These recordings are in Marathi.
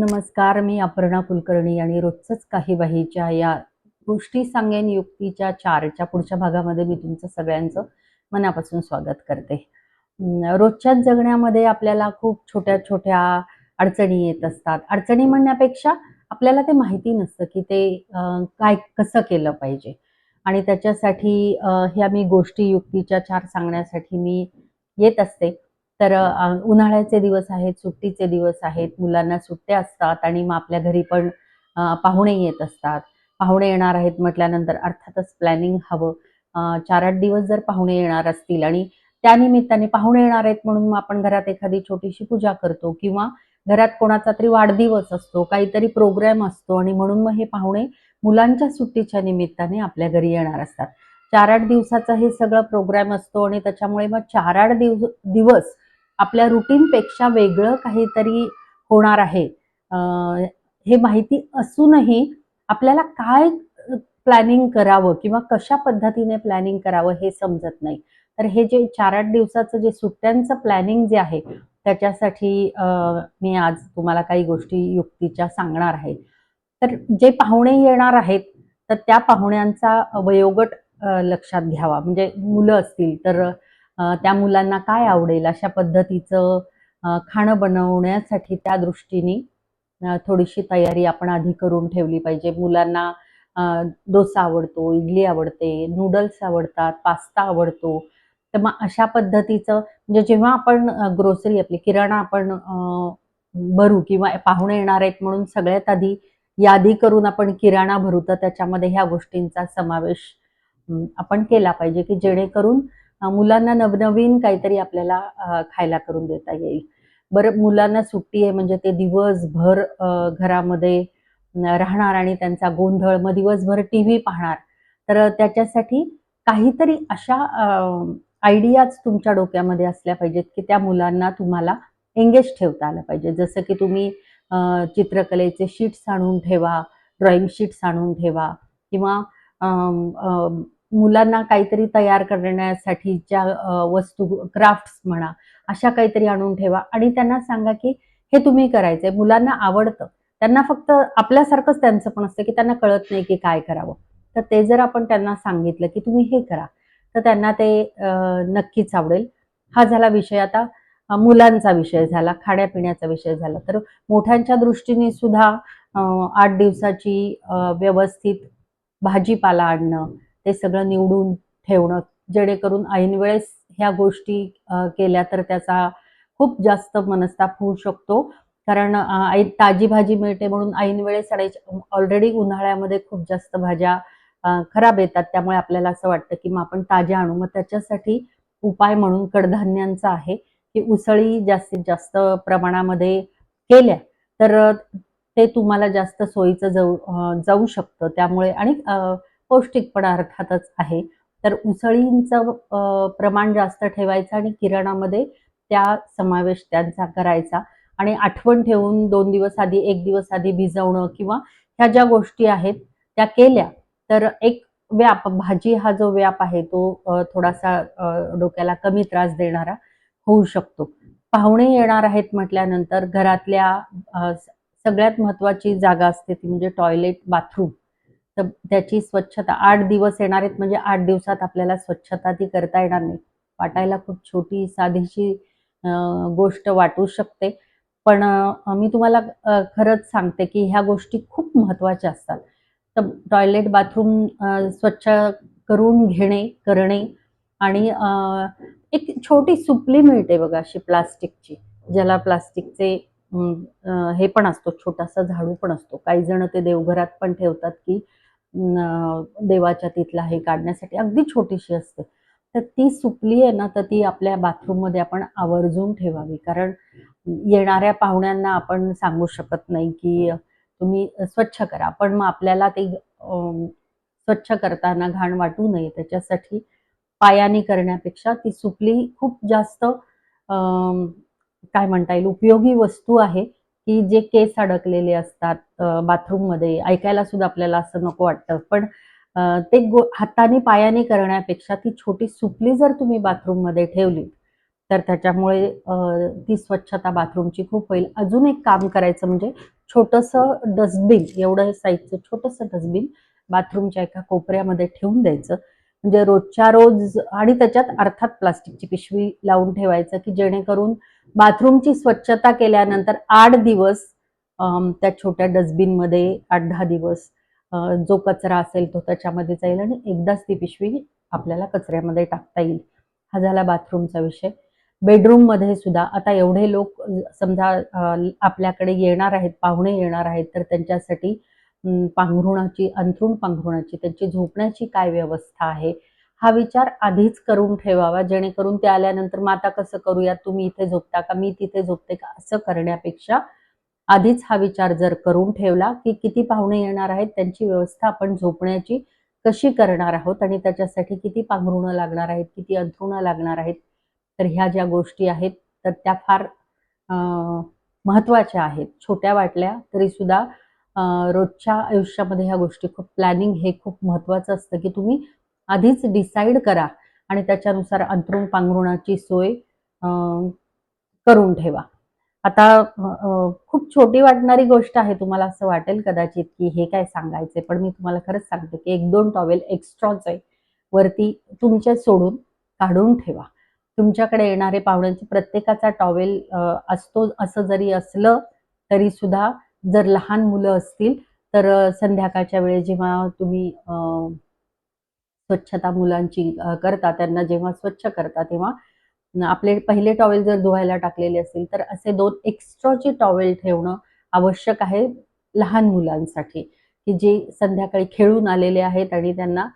नमस्कार मी अपर्णा कुलकर्णी आणि रोजच काही बाहीच्या या गोष्टी सांगेन युक्तीच्या चारच्या पुढच्या भागामध्ये मी तुमचं सगळ्यांचं मनापासून स्वागत करते. रोजच्याच जगण्यामध्ये आपल्याला खूप छोट्या छोट्या अडचणी येत असतात. अडचणी म्हणण्यापेक्षा आपल्याला ते माहिती नसतं की ते काय कसं केलं पाहिजे. आणि त्याच्यासाठी ह्या मी गोष्टी युक्तीच्या चार सांगण्यासाठी मी येत असते. तर उन्हाळ्याचे दिवस आहेत सुट्टीचे दिवस आहेत मुलांना सुट्ट्या असतात आणि मग आपल्या घरी पण पाहुणे येत असतात. पाहुणे येणार आहेत म्हटल्यानंतर अर्थातच प्लॅनिंग हवं. चार आठ दिवस जर पाहुणे येणार असतील आणि त्यानिमित्ताने पाहुणे येणार आहेत म्हणून मग आपण घरात एखादी छोटीशी पूजा करतो किंवा घरात कोणाचा तरी वाढदिवस असतो काहीतरी प्रोग्राम असतो आणि म्हणून मग हे पाहुणे मुलांच्या सुट्टीच्या निमित्ताने आपल्या घरी येणार असतात. चार आठ दिवसाचा हे सगळं प्रोग्राम असतो आणि त्याच्यामुळे मग चार आठ दिवस दिवस आपल्या रुटीनपेक्षा वेगळं काहीतरी होणार आहे. हे माहिती असूनही आपल्याला काय प्लॅनिंग करावं किंवा कशा पद्धतीने प्लॅनिंग करावं हे समजत नाही. तर हे जे चार आठ दिवसाचं जे सुट्ट्यांचं प्लॅनिंग जे आहे त्याच्यासाठी मी आज तुम्हाला काही गोष्टी युक्तीच्या सांगणार आहे. तर जे पाहुणे येणार आहेत तर त्या पाहुण्यांचा वयोगट लक्षात घ्यावा. म्हणजे मुलं असतील तर त्या मुलांना काय आवडेल अशा पद्धतीचं खाणं बनवण्यासाठी त्या दृष्टीने थोडीशी तयारी आपण आधी करून ठेवली पाहिजे. मुलांना डोसा आवडतो इडली आवडते नूडल्स आवडतात पास्ता आवडतो. तर मग अशा पद्धतीचं म्हणजे जेव्हा आपण ग्रोसरी आपली किराणा आपण भरू किंवा पाहुणे येणार आहेत म्हणून सगळ्यात आधी यादी करून आपण किराणा भरू तर त्याच्यामध्ये ह्या गोष्टींचा समावेश आपण केला पाहिजे की जेणेकरून मुलांना नवनवीन काहीतरी आपल्याला खायला करून देता येईल. बरं मुलांना सुट्टी आहे म्हणजे ते दिवसभर घरामध्ये राहणार आणि त्यांचा गोंधळ मग दिवसभर टी व्ही पाहणार. तर त्याच्यासाठी काहीतरी अशा आयडियाज तुमच्या डोक्यामध्ये असल्या पाहिजेत की त्या मुलांना तुम्हाला एंगेज ठेवता आलं पाहिजे. जसं की तुम्ही चित्रकलेचे शीट्स आणून ठेवा ड्रॉइंग शीट्स आणून ठेवा किंवा मुलांना काहीतरी तयार करण्यासाठीच्या वस्तू क्राफ्ट्स म्हणा अशा काहीतरी आणून ठेवा. आणि त्यांना सांगा की हे तुम्ही करायचंय. मुलांना आवडतं. त्यांना फक्त आपल्यासारखंच त्यांचं पण असतं की त्यांना कळत नाही की काय करावं. तर ते जर आपण त्यांना सांगितलं की तुम्ही हे करा तर त्यांना ते नक्कीच आवडेल. हा झाला विषय आता. मुलांचा विषय झाला खाण्यापिण्याचा विषय झाला. तर मोठ्यांच्या दृष्टीने सुद्धा आठ दिवसाची व्यवस्थित भाजीपाला आणणं ते सगळं निवडून ठेवणं जेणेकरून ऐनवेळेस ह्या गोष्टी केल्या तर त्याचा खूप जास्त मनस्ताप होऊ शकतो. कारण अ, ताजी भाजी मिळते म्हणून ऐनवेळेस आणायची ऑलरेडी उन्हाळ्यामध्ये खूप जास्त भाज्या खराब येतात. त्यामुळे आपल्याला असं वाटतं की मग आपण ताज्या आणू. मग त्याच्यासाठी उपाय म्हणून कडधान्यांचा आहे की उसळी जास्तीत जास्त प्रमाणामध्ये केल्या तर ते तुम्हाला जास्त सोयीचं जाऊ जाऊ शकतं. त्यामुळे आणि पौष्टिकपणा अर्थातच आहे. तर उसळींचं प्रमाण जास्त ठेवायचं आणि किराणामध्ये त्या समावेश त्यांचा करायचा. आणि आठवण ठेवून दोन दिवस आधी एक दिवस आधी भिजवणं किंवा ह्या ज्या गोष्टी आहेत त्या केल्या तर एक व्याप भाजी हा जो व्याप आहे तो थोडासा डोक्याला कमी त्रास देणारा होऊ शकतो. पाहुणे येणार आहेत म्हटल्यानंतर घरातल्या सगळ्यात महत्वाची जागा असते ती म्हणजे टॉयलेट बाथरूम. तर त्याची स्वच्छता आठ दिवस येणार आहेत म्हणजे आठ दिवसात आपल्याला स्वच्छता ती करता येणार नाही. वाटायला खूप छोटी साधीशी गोष्ट वाटू शकते. पण मी तुम्हाला खरंच सांगते की ह्या गोष्टी खूप महत्त्वाच्या असतात. तर टॉयलेट बाथरूम स्वच्छ करून घेणे करणे आणि एक छोटी सुपली मिळते बघा अशी प्लास्टिकची ज्याला प्लास्टिकचे हे पण असतो छोटासा झाडू पण असतो. काही जण ते देवघरात पण ठेवतात की देवाच्या तिथला हे काढण्यासाठी अगदी छोटीशी असते. तर ती सुपली आहे ना तर ती आपल्या बाथरूममध्ये आपण आवर्जून ठेवावी. कारण येणाऱ्या पाहुण्यांना आपण सांगू शकत नाही की तुम्ही स्वच्छ करा. पण मग आपल्याला ते स्वच्छ करताना घाण वाटू नये. त्याच्यासाठी पायाने करण्यापेक्षा ती सुपली खूप जास्त काय म्हणता येईल उपयोगी वस्तू आहे. की जे केस अडकलेले असतात बाथरूममध्ये ऐकायला सुद्धा आपल्याला असं नको वाटतं. पण ते गो हाताने पायाने करण्यापेक्षा ती छोटी सुपली जर तुम्ही बाथरूममध्ये ठेवली तर त्याच्यामुळे ती स्वच्छता बाथरूमची खूप होईल. अजून एक काम करायचं म्हणजे छोटंसं डस्टबिन एवढं साईजचं छोटंसं डस्टबिन बाथरूमच्या एका कोपऱ्यामध्ये ठेवून द्यायचं. म्हणजे रोजच्या रोज आणि त्याच्यात अर्थात प्लास्टिकची पिशवी लावून ठेवायचं की जेणेकरून बाथरूमची स्वच्छता केल्यानंतर आठ दिवस त्या छोट्या डस्टबिनमध्ये आठ दहा दिवस जो कचरा असेल तो त्याच्यामध्ये जाईल आणि एकदाच ती पिशवी आपल्याला कचऱ्यामध्ये टाकता येईल. हा झाला बाथरूमचा विषय. बेडरूममध्ये सुद्धा आता एवढे लोक समजा आपल्याकडे येणार आहेत पाहुणे येणार आहेत तर त्यांच्यासाठी पांघरुणाची अंथरुण पांघरुणाची त्यांची झोपण्याची काय व्यवस्था आहे? हा विचार आधीच करून ठेवावा जेणेकरून ते आल्यानंतर माता कसं करूया तुम्ही इथे झोपता का मी तिथे झोपते का असं करण्यापेक्षा आधीच हा विचार जर करून ठेवला की किती पाहुणे येणार आहेत त्यांची व्यवस्था आपण झोपण्याची कशी करणार आहोत आणि त्याच्यासाठी किती पांघरुणं लागणार आहेत किती अंथरुणं लागणार आहेत तर ह्या ज्या गोष्टी आहेत तर त्या फार महत्त्वाच्या महत्त्वाच्या आहेत. छोट्या वाटल्या तरी सुद्धा रोजच्या आयुष्यामध्ये ह्या गोष्टी खूप प्लॅनिंग हे खूप महत्त्वाचं असतं की तुम्ही आधीच डिसाईड करा आणि त्याच्यानुसार अंतरुण पांघरुणाची सोय करून ठेवा. आता खूप छोटी वाटणारी गोष्ट आहे तुम्हाला असं वाटेल कदाचित की हे काय सांगायचंय पण मी तुम्हाला खरंच सांगते की एक दोन टॉवेल एक्स्ट्राच आहे वरती तुमच्या सोडून काढून ठेवा. तुमच्याकडे येणारे पाहुण्यांचे प्रत्येकाचा टॉवेल असतो असं जरी असलं तरी सुद्धा जर लहान मुलं असतील तर संध्याकाळच्या वेळेस जेव्हा तुम्ही स्वच्छता मुलांची करता त्यांना जेव्हा स्वच्छ करता तेव्हा आपले पहिले टॉवेल जर धुवायला टाकलेले असतील तर असे दोन एक्स्ट्राचे टॉवेल ठेवणं आवश्यक आहे लहान मुलांसाठी. की जे संध्याकाळी खेळून आलेले आहेत आणि त्यांना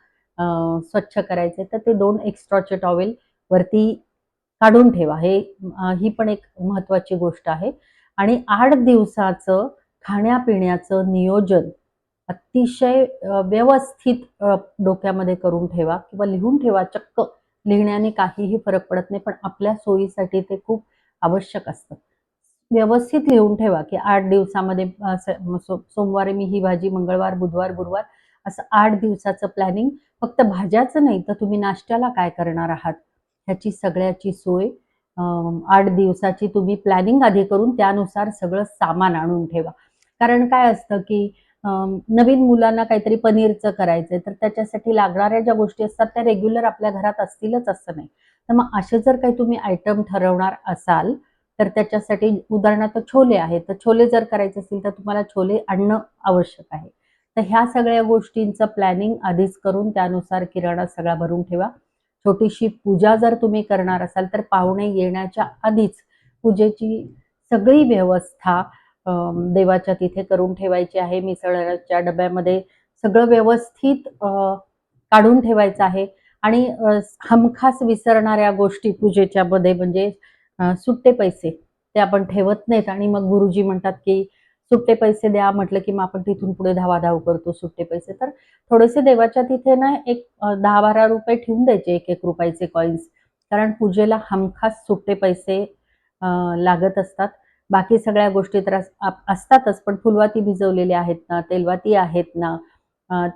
स्वच्छ करायचे तर ते दोन एक्स्ट्राचे टॉवेल वरती काढून ठेवा. हे ही पण एक महत्त्वाची गोष्ट आहे. आणि आठ दिवसाचं खाण्यापिण्याचं नियोजन अतिशय व्यवस्थित डोक्यामध्ये करून ठेवा किंवा लिहून ठेवा. चक्क लिहिण्याने काहीही फरक पडत नाही पण आपल्या सोयीसाठी ते खूप आवश्यक असतं. व्यवस्थित लिहून ठेवा की आठ दिवसामध्ये सोमवारी मी ही भाजी मंगळवार बुधवार गुरुवार असं आठ दिवसाचं प्लॅनिंग. फक्त भाज्याचं नाही तर तुम्ही नाश्त्याला काय करणार आहात? ह्याची सगळ्याची सोय आठ दिवसाची तुम्ही प्लॅनिंग आधी करून त्यानुसार सगळं सामान आणून ठेवा. कारण काय असतं की नवीन मुलांना काहीतरी पनीरचं करायचंय तर त्याच्यासाठी लागणाऱ्या ज्या गोष्टी असतात त्या रेग्युलर आपल्या घरात असतीलच असं नाही. तर मग असे जर काही तुम्ही आयटम ठरवणार असाल तर त्याच्यासाठी उदाहरणार्थ छोले आहेत तर छोले जर करायचे असतील तर तुम्हाला छोले आणणं आवश्यक आहे. तर ह्या सगळ्या गोष्टींचं प्लॅनिंग आधीच करून त्यानुसार किराणा सगळा भरून ठेवा. छोटीशी पूजा जर तुम्ही करणार असाल तर पाहुणे येण्याच्या आधीच पूजेची सगळी व्यवस्था देवाच्या तिथे करून ठेवायची आहे मिसळच्या डब्यामध्ये सगळं व्यवस्थित काढून ठेवायचं आहे. आणि हमखास विसरणाऱ्या गोष्टी पूजेच्या मध्ये म्हणजे सुट्टे पैसे ते आपण ठेवत नाहीत. आणि मग गुरुजी म्हणतात की सुट्टे पैसे द्या. म्हटलं की मग आपण तिथून पुढे धावाधाव करतो सुट्टे पैसे. तर थोडेसे देवाच्या तिथे ना एक दहा बारा रुपये ठेवून द्यायचे एक एक रुपयाचे कॉईन्स कारण पूजेला हमखास सुट्टे पैसे लागत असतात. बाकी सगळ्या गोष्टी तर असतातच पण फुलवाती भिजवलेल्या आहेत ना तेलवाती आहेत ना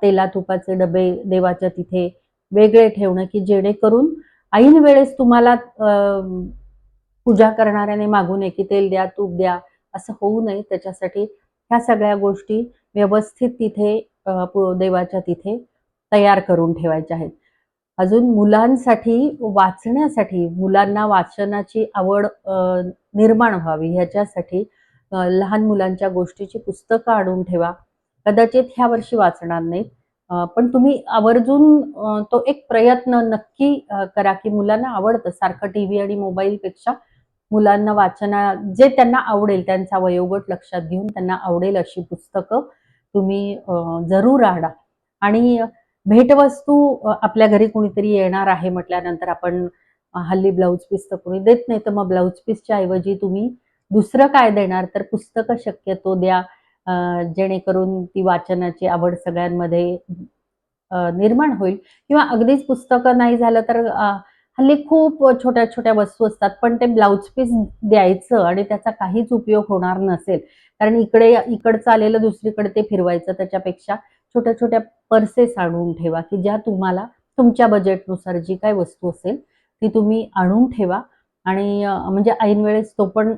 तेला तुपाचे डबे देवाच्या तिथे वेगळे ठेवणं की जेणेकरून ऐन वेळेस तुम्हाला पूजा करणाऱ्याने मागू नये की तेल द्या तूप द्या असं होऊ नये. त्याच्यासाठी ह्या सगळ्या गोष्टी व्यवस्थित तिथे देवाच्या तिथे तयार करून ठेवायच्या आहेत. अजून मुलांसाठी वाचण्यासाठी मुलांना वाचनाची आवड निर्माण व्हावी ह्याच्यासाठी लहान मुलांच्या गोष्टीची पुस्तकं आणून ठेवा. कदाचित ह्या वर्षी वाचणार नाहीत. पण तुम्ही आवर्जून तो एक प्रयत्न नक्की करा की मुलांना आवडतं. सारखं टी व्ही आणि मोबाईलपेक्षा मुलांना वाचना जे त्यांना आवडेल त्यांचा वयोगट लक्षात घेऊन त्यांना आवडेल अशी पुस्तकं तुम्ही जरूर आणा. आणि भेटवस्तू आपल्या घरी कुणीतरी येणार आहे म्हटल्यानंतर आपण हल्ली ब्लाऊज पीस तर कोणी देत नाही तर मग ब्लाऊज पीसच्या ऐवजी तुम्ही दुसरं काय देणार? तर पुस्तकं शक्यतो द्या जेणेकरून ती वाचनाची आवड सगळ्यांमध्ये निर्माण होईल. किंवा अगदीच पुस्तकं नाही झालं तर हल्ली खूप छोट्या छोट्या वस्तू असतात पण ते ब्लाऊज पीस द्यायचं आणि त्याचा काहीच उपयोग होणार नसेल. कारण इकडे इकडचं आलेलं दुसरीकडे ते फिरवायचं त्याच्यापेक्षा छोट्या छोट्या पर्सेस आणून ठेवा की ज्या तुम्हाला तुमच्या बजेटनुसार जी काही वस्तू असेल ती तुम्ही आणून ठेवा. आणि म्हणजे ऐन वेळेस तो पण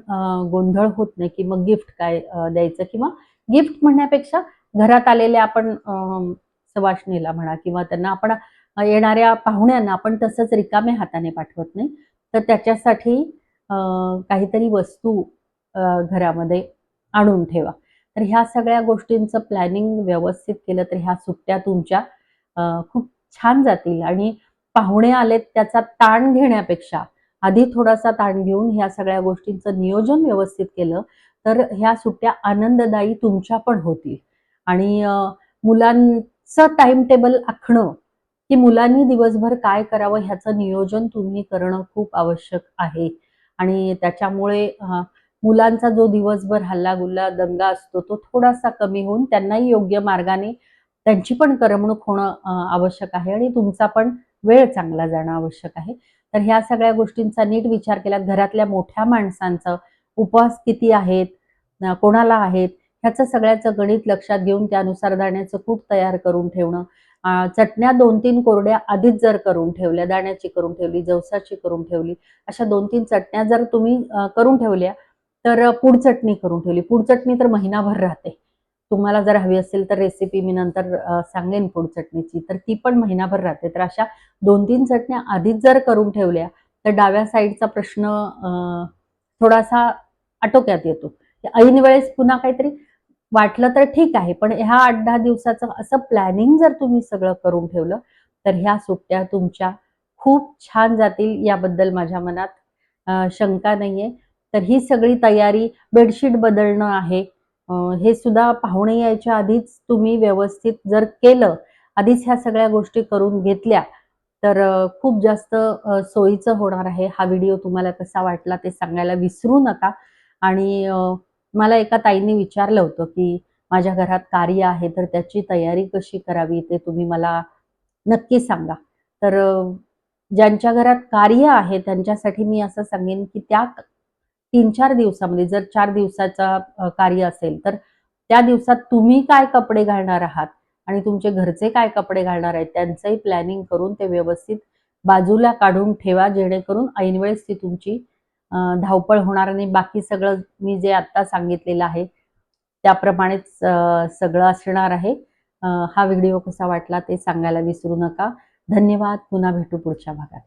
गोंधळ होत नाही की मग गिफ्ट काय द्यायचं किंवा गिफ्ट म्हणण्यापेक्षा घरात आलेल्या आपण सवाशणीला म्हणा किंवा त्यांना आपण येणाऱ्या पाहुण्यांना आपण तसंच रिकाम्या हाताने पाठवत नाही. तर त्याच्यासाठी काहीतरी वस्तू घरामध्ये आणून ठेवा. तर ह्या सगळ्या गोष्टींचं प्लॅनिंग व्यवस्थित केलं तर ह्या सुट्ट्या तुमच्या खूप छान जातील आणि पाहुणे आलेत त्याचा ताण घेण्यापेक्षा आधी थोडासा ताण घेऊन ह्या सगळ्या गोष्टींचं नियोजन व्यवस्थित केलं तर ह्या सुट्ट्या आनंददायी तुमच्या पण होतील. आणि मुलांचं टाइम टेबल आखणं की मुलांनी दिवसभर काय करावं ह्याचं नियोजन तुम्ही करणं खूप आवश्यक आहे. आणि त्याच्यामुळे मुलांचा जो दिवसभर हल्लागुल्ला दंगा असतो तो थोडासा कमी होऊन त्यांनाही योग्य मार्गाने त्यांची पण करमणूक होणं आवश्यक आहे. आणि तुमचा पण वेळ चांगला जाणं आवश्यक आहे. तर ह्या सगळ्या गोष्टींचा नीट विचार केला. घरातल्या मोठ्या माणसांचं उपवास किती आहेत कोणाला आहेत ह्याचं सगळ्याचं गणित लक्षात घेऊन त्यानुसार दाण्याचं कूट तयार करून ठेवणं. चटण्या दोन तीन कोरड्या आधीच जर करून ठेवल्या दाण्याची करून ठेवली जवसाची करून ठेवली अशा दोन तीन चटण्या जर तुम्ही करून ठेवल्या तर पुड चटणी करून ठेवली. पुड चटणी तर महिनाभर राहते. तुम्हाला जर हवी असेल तर रेसिपी मी नंतर सांगेन पुड चटणीची. तर ती पण महिनाभर राहते. तर अशा दोन तीन चटण्या आधीच जर करून ठेवल्या तर डाव्या साईडचा प्रश्न थोडासा आटोक्यात येतो. ऐन वेळेस पुन्हा काहीतरी वाटलं तर ठीक आहे पण ह्या आठ दहा दिवसाचं असं प्लॅनिंग जर तुम्ही सगळं करून ठेवलं तर ह्या सुट्ट्या तुमच्या खूप छान जातील याबद्दल माझ्या मनात शंका नाहीये. तर ही सगळी तयारी बेडशीट बदलणं आहे. हे सुद्धा पाहुणे यायच्या आधीच तुम्ही व्यवस्थित जर केलं आधीच ह्या सगळ्या गोष्टी करून घेतल्या तर खूप जास्त सोयीचं होणार आहे. हा व्हिडिओ तुम्हाला कसा वाटला ते सांगायला विसरू नका. आणि मला एका ताईंनी विचारलं होतं की माझ्या घरात कार्य आहे तर त्याची तयारी कशी करावी ते तुम्ही मला नक्की सांगा. तर ज्यांच्या घरात कार्य आहे त्यांच्यासाठी मी असं सांगेन की त्या तीन चार दिवसामध्ये जर चार दिवसाचा कार्य असेल तर त्या दिवसात तुम्ही काय कपडे घालणार आहात? आणि तुमचे घरचे काय कपडे घालणार आहेत? त्यांचंही प्लॅनिंग करून ते व्यवस्थित बाजूला काढून ठेवा जेणेकरून ऐनवेळेस ती तुमची धावपळ होणार नाही बाकी सगळं मी जे आत्ता सांगितलेलं आहे त्याप्रमाणेच सगळं असणार आहे. हा व्हिडिओ कसा वाटला ते सांगायला विसरू नका. धन्यवाद. पुन्हा भेटू पुढच्या भागात.